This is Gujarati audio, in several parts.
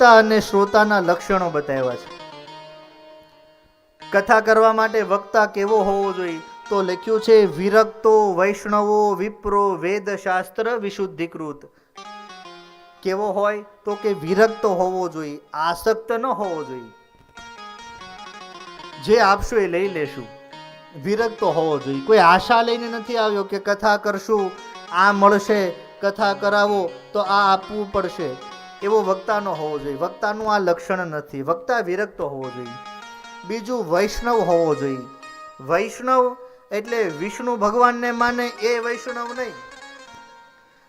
વક્તા અને શ્રોતાના લક્ષણો બતાવ્યા છે. કથા કરવા માટે વક્તા કેવો હોવો જોઈએ? તો લખ્યું છે, વિરક્તો વૈષ્ણવો વિપ્રો વેદશાસ્ત્ર વિશુદ્ધિકૃત. કેવો હોય? તો કે વિરક્ત હોવો જોઈએ, આસક્ત ન હોવો જોઈએ. જે આપશો એ લઈ લેશું. વિરક્ત હોવો જોઈએ. કોઈ આશા લઈને નથી આવ્યો કે કથા કરશું, આ મળશે, કથા કરાવો, તો આ આપવું પડશે. એવો વક્તાનો હોવો જોઈએ. વક્તાનું આ લક્ષણ નથી. વક્તા વિરક્ત હોવો જોઈએ. બીજું વૈષ્ણવ હોવો જોઈએ. વૈષ્ણવ એટલે વિષ્ણુ ભગવાનને માને એ વૈષ્ણવ નહીં.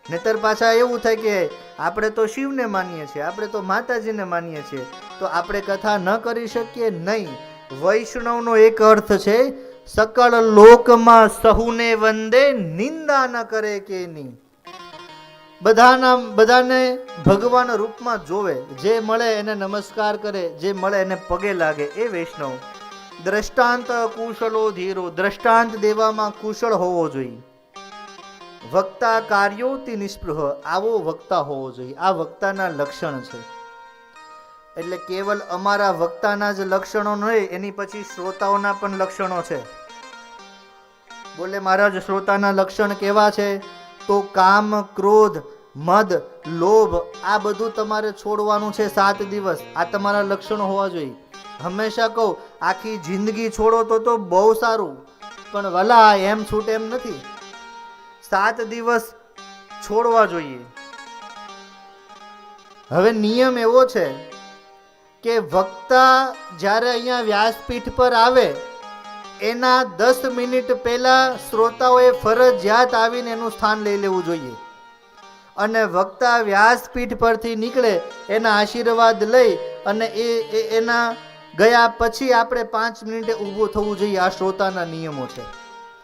નહીતર પાછા એવું થાય કે આપણે તો શિવને માનીએ છીએ, આપણે તો માતાજીને માનીએ છીએ, તો આપણે કથા ન કરી શકીએ નહીં. વૈષ્ણવનો એક અર્થ છે, સકળ લોકમાં સહુને વંદે નિંદા ન કરે કે નહીં. બધાના બધાને ભગવાન રૂપમાં જોવે, જે મળે એને નમસ્કાર કરે, જે મળે એને પગે લાગે, એ વૈષ્ણવ. દ્રષ્ટાંત કુશલો ધીરો, દ્રષ્ટાંત દેવામાં કુશળ હોવો જોઈએ. વક્તા કાર્યોથી નિષ્પૃહ, આવો વક્તા હોવો જોઈએ. આ વક્તાના લક્ષણ છે. એટલે કેવલ અમારા વક્તાના જ લક્ષણો નહીં, એની પછી શ્રોતાઓના પણ લક્ષણો છે. બોલે, મહારાજ, શ્રોતાના લક્ષણ કેવા છે? તો કામ, ક્રોધ, મદ, લોભ, આ બધું તમારે છોડવાનું છે સાત દિવસ. આ તમારા લક્ષણો હોવા જોઈએ. હંમેશા કહું, આખી જિંદગી છોડો તો તો બહુ સારું. પણ વલા, એમ છૂટ એમ નથી. સાત દિવસ છોડવા જોઈએ. હવે નિયમ એવો છે કે વક્તા જ્યારે અહીંયા વ્યાસપીઠ પર આવે એના દસ મિનિટ પહેલા શ્રોતાઓએ ફરજિયાત આવીને એનું સ્થાન લઈ લેવું જોઈએ. અને વક્તા વ્યાસપીઠ પરથી નીકળે, એના આશીર્વાદ લઈ અને એ એના ગયા પછી આપણે પાંચ મિનિટે ઊભું થવું જોઈએ. આ શ્રોતાના નિયમો છે.